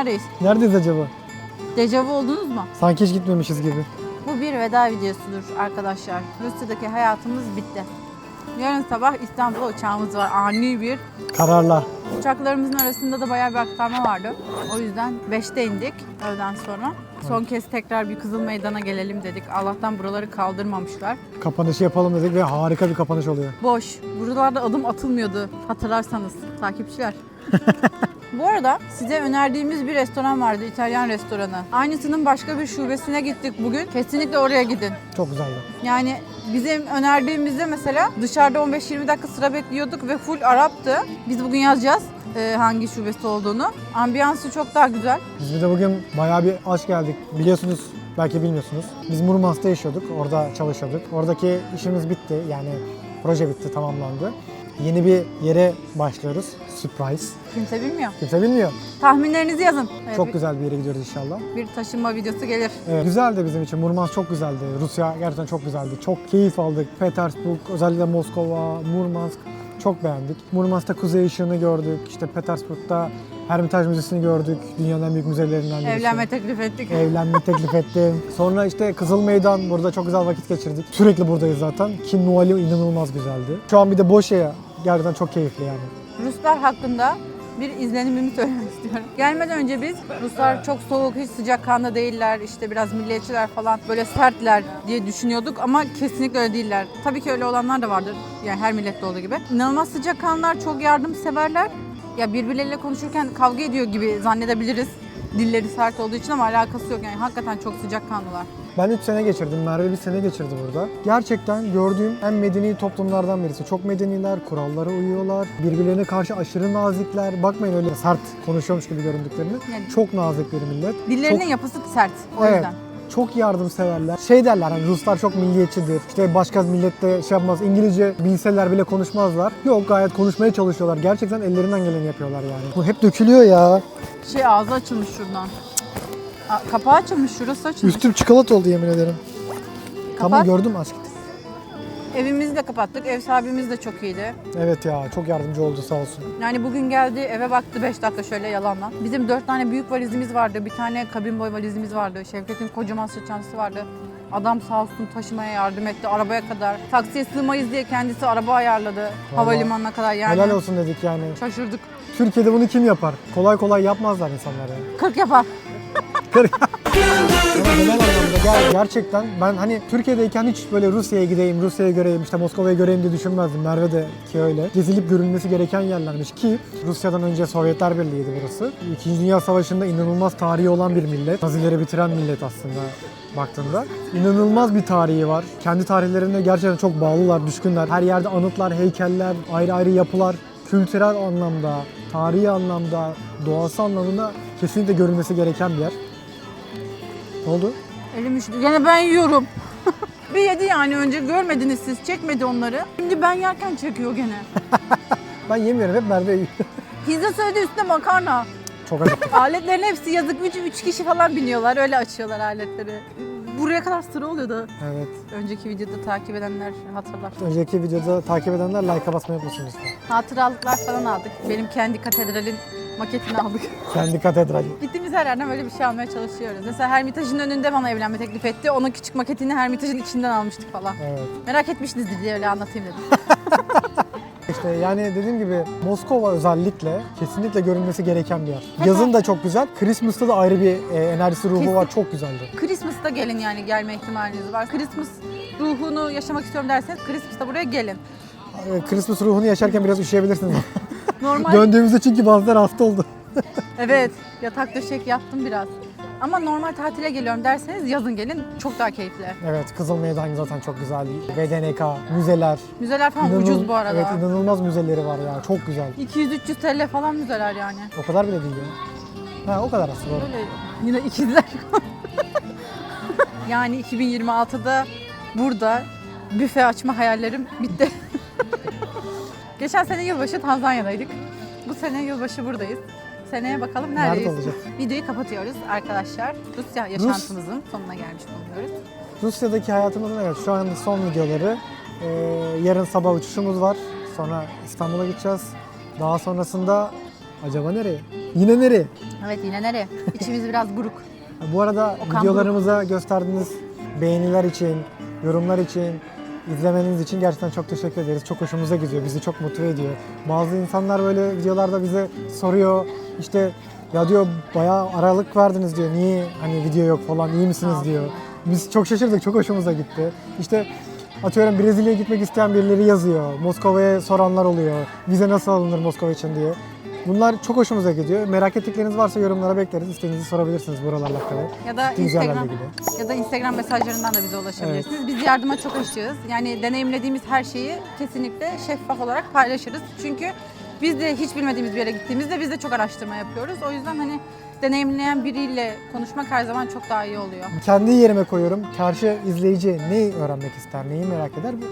neredeyiz? Neredeyiz acaba? Dejavu oldunuz mu? Sanki hiç gitmemişiz gibi. Bu bir veda videosudur arkadaşlar. Rusya'daki hayatımız bitti. Yarın sabah İstanbul'a uçağımız var. Ani bir. Kararla. Uçaklarımızın arasında da bayağı bir aktarma vardı. O yüzden 5'te indik öğleden sonra. Son kez tekrar bir Kızıl Meydan'a gelelim dedik. Allah'tan buraları kaldırmamışlar. Kapanışı yapalım dedik ve harika bir kapanış oluyor. Boş. Buralarda adım atılmıyordu hatırlarsanız takipçiler. Bu arada size önerdiğimiz bir restoran vardı, İtalyan restoranı. Aynısının başka bir şubesine gittik bugün. Kesinlikle oraya gidin. Çok güzeldi. Yani bizim önerdiğimizde mesela dışarıda 15-20 dakika sıra bekliyorduk ve full Arap'tı. Biz bugün yazacağız e, hangi şubesi olduğunu. Ambiyansı çok daha güzel. Biz bir de bugün bayağı bir aç geldik. Biliyorsunuz, belki bilmiyorsunuz. Biz Murmansk'ta yaşıyorduk, orada çalışıyorduk. Oradaki işimiz bitti, yani proje bitti, tamamlandı. Yeni bir yere başlıyoruz. Surprise. Kimse bilmiyor. Kimse bilmiyor. Tahminlerinizi yazın. Evet, Çok bir- güzel bir yere gidiyoruz inşallah. Bir taşınma videosu gelir. Evet, güzeldi bizim için. Murmansk çok güzeldi. Rusya gerçekten çok güzeldi. Çok keyif aldık. Petersburg, özellikle Moskova, Murmansk çok beğendik. Murmansk'ta kuzey ışığını gördük. İşte Petersburg'da Hermitage Müzesi'ni gördük. Dünyanın en büyük müzelerinden birisi. Evlenme teklif ettik. Evlenme teklif ettim. Sonra işte Kızıl Meydan. Burada çok güzel vakit geçirdik. Sürekli buradayız zaten. Ki Noel'i inanılmaz güzeldi. Şu an bir de Boşe'ye gerçekten çok keyifli yani. Ruslar hakkında bir izlenimimi söylemek istiyorum. Gelmeden önce biz Ruslar çok soğuk, hiç sıcakkanlı değiller, işte biraz milliyetçiler falan, böyle sertler diye düşünüyorduk ama kesinlikle öyle değiller. Tabii ki öyle olanlar da vardır. Yani her millette olduğu gibi. İnanılmaz sıcakkanlılar, çok yardımseverler. Ya birbirleriyle konuşurken kavga ediyor gibi zannedebiliriz. Dilleri sert olduğu için ama alakası yok yani hakikaten çok sıcakkanlılar. Ben 3 sene geçirdim. Merve bir sene geçirdi burada. Gerçekten gördüğüm en medeni toplumlardan birisi. Çok medeniler, kurallara uyuyorlar. Birbirlerine karşı aşırı nazikler. Bakmayın öyle sert konuşuyormuş gibi göründüklerini. Yani- Çok nazik bir millet. Dillerinin Çok- yapısı sert o Evet. yüzden. Çok yardımseverler. Şey derler hani Ruslar çok milliyetçidir. İşte başka millette şey yapmaz. İngilizce bilseler bile konuşmazlar. Yok gayet konuşmaya çalışıyorlar. Gerçekten ellerinden geleni yapıyorlar yani. Bu hep dökülüyor ya. Şey ağzı açılmış şuradan. Aa, Kapağı açılmış, şurası açılmış. Üstüm çikolata oldu yemin ederim. Tamam Kapat. gördüm aşk. Evimizi de kapattık. Ev sahibimiz de çok iyiydi. Evet ya çok yardımcı oldu sağ olsun. Yani bugün geldi eve baktı 5 dakika şöyle yalanla. Bizim 4 tane büyük valizimiz vardı. Bir tane kabin boy valizimiz vardı. Şevket'in kocaman sırt çantası vardı. Adam sağ olsun taşımaya yardım etti arabaya kadar. Taksiye sığmayız diye kendisi araba ayarladı havalimanına kadar yani. Helal olsun dedik yani. Şaşırdık. Türkiye'de bunu kim yapar? Kolay kolay yapmazlar insanlar yani. 40 yapar. Gerçekten ben hani Türkiye'deyken hiç böyle Rusya'ya gideyim, Rusya'ya göreyim, işte Moskova'ya göreyim diye düşünmezdim. Merve de ki öyle. Gezilip görülmesi gereken yerlermiş ki Rusya'dan önce Sovyetler Birliği'ydi burası. İkinci Dünya Savaşı'nda inanılmaz tarihi olan bir millet. Nazileri bitiren millet aslında baktığında. İnanılmaz bir tarihi var. Kendi tarihlerine gerçekten çok bağlılar, düşkünler. Her yerde anıtlar, heykeller, ayrı ayrı yapılar. Kültürel anlamda, tarihi anlamda, doğası anlamında kesinlikle görülmesi gereken bir yer. Ne oldu? Elim üşüdü. Gene ben yiyorum. bir yedi yani önce görmediniz siz. Çekmedi onları. Şimdi ben yerken çekiyor gene. Ben yemiyorum hep Merve yiyor. Pizza söyledi üstüne makarna. Çok acıktım. Aletlerin hepsi yazık. 3 üç kişi falan biniyorlar. Öyle açıyorlar aletleri. Buraya kadar sıra oluyordu. evet. Önceki videoda takip edenler hatırlar. Önceki videoda takip edenler like'a basmayı unutmasın lütfen. Hatıralıklar falan aldık. Benim kendi katedralin maketini aldık. Kendi katedral. Gittiğimiz her yerden böyle bir şey almaya çalışıyoruz. Mesela Hermitage'ın önünde bana evlenme teklif etti. Onun küçük maketini Hermitage'ın içinden almıştık falan. Evet. Merak etmişsinizdir diye öyle anlatayım dedim. İşte yani dediğim gibi Moskova özellikle kesinlikle görülmesi gereken bir yer. Yazın da çok güzel. Christmas'ta da ayrı bir e, enerjisi ruhu Kesin. var. Çok güzeldi. Christmas'ta gelin yani gelme ihtimaliniz var. Christmas ruhunu yaşamak istiyorum derseniz Christmas'ta buraya gelin. E, Christmas ruhunu yaşarken biraz üşüyebilirsiniz. Normal Döndüğümüzde çünkü bazıları hasta oldu. Evet, yatak döşek yattım biraz. Ama normal tatile geliyorum derseniz yazın gelin çok daha keyifli. Evet Kızıl Meydan zaten çok güzel. VDNK, müzeler. Müzeler falan İnanıl- ucuz bu arada. Evet inanılmaz müzeleri var ya. Çok güzel. 200-300 TL falan müzeler yani. O kadar bile değil ya. Ha o kadar aslında. Böyle yine ikizler. yani 2026'da burada büfe açma hayallerim bitti. Geçen sene yılbaşı Tanzanya'daydık. Bu sene yılbaşı buradayız. Seneye bakalım Nerede neredeyiz. olacak? Videoyu kapatıyoruz arkadaşlar. Rusya yaşantımızın sonuna gelmiş bulunuyoruz. Rusya'daki hayatımızın evet şu an son videoları. Ee, yarın sabah uçuşumuz var. Sonra İstanbul'a gideceğiz. Daha sonrasında Acaba nereye? Yine nereye? Evet yine nereye? İçimiz biraz buruk. Bu arada Okan videolarımıza gösterdiğiniz beğeniler için, yorumlar için, izlemeniz için gerçekten çok teşekkür ederiz. Çok hoşumuza gidiyor, bizi çok motive ediyor. Bazı insanlar böyle videolarda bize soruyor, işte ya diyor bayağı aralık verdiniz diyor, niye hani video yok falan, iyi misiniz diyor. Biz çok şaşırdık, çok hoşumuza gitti. İşte atıyorum Brezilya'ya gitmek isteyen birileri yazıyor, Moskova'ya soranlar oluyor, vize nasıl alınır Moskova için diye. Bunlar çok hoşumuza gidiyor. Merak ettikleriniz varsa yorumlara bekleriz. İstediğinizi sorabilirsiniz buralarla alakalı. Ya da Gittiğiniz yerlerle Instagram ilgili. ya da Instagram mesajlarından da bize ulaşabilirsiniz. Biz yardıma çok açığız. Yani deneyimlediğimiz her şeyi kesinlikle şeffaf olarak paylaşırız. Çünkü biz de hiç bilmediğimiz bir yere gittiğimizde biz de çok araştırma yapıyoruz. O yüzden hani deneyimleyen biriyle konuşmak her zaman çok daha iyi oluyor. Kendi yerime koyuyorum. Karşı izleyici neyi öğrenmek ister, neyi merak eder? Bu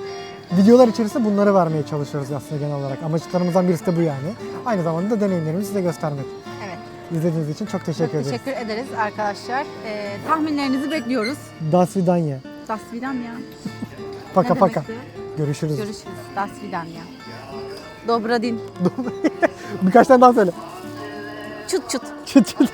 Videolar içerisinde bunları vermeye çalışıyoruz aslında genel olarak. Amaçlarımızdan birisi de bu yani. Aynı zamanda da deneyimlerimizi size göstermek. Evet. İzlediğiniz için çok teşekkür ederiz. teşekkür ederiz arkadaşlar. Ee, tahminlerinizi bekliyoruz. Das vidanya. Das vidanya. Paka Ne paka. demekti? Görüşürüz. Görüşürüz. Das vidanya. Dobra din. Birkaç tane daha söyle. Çut çut. Çıt çıt.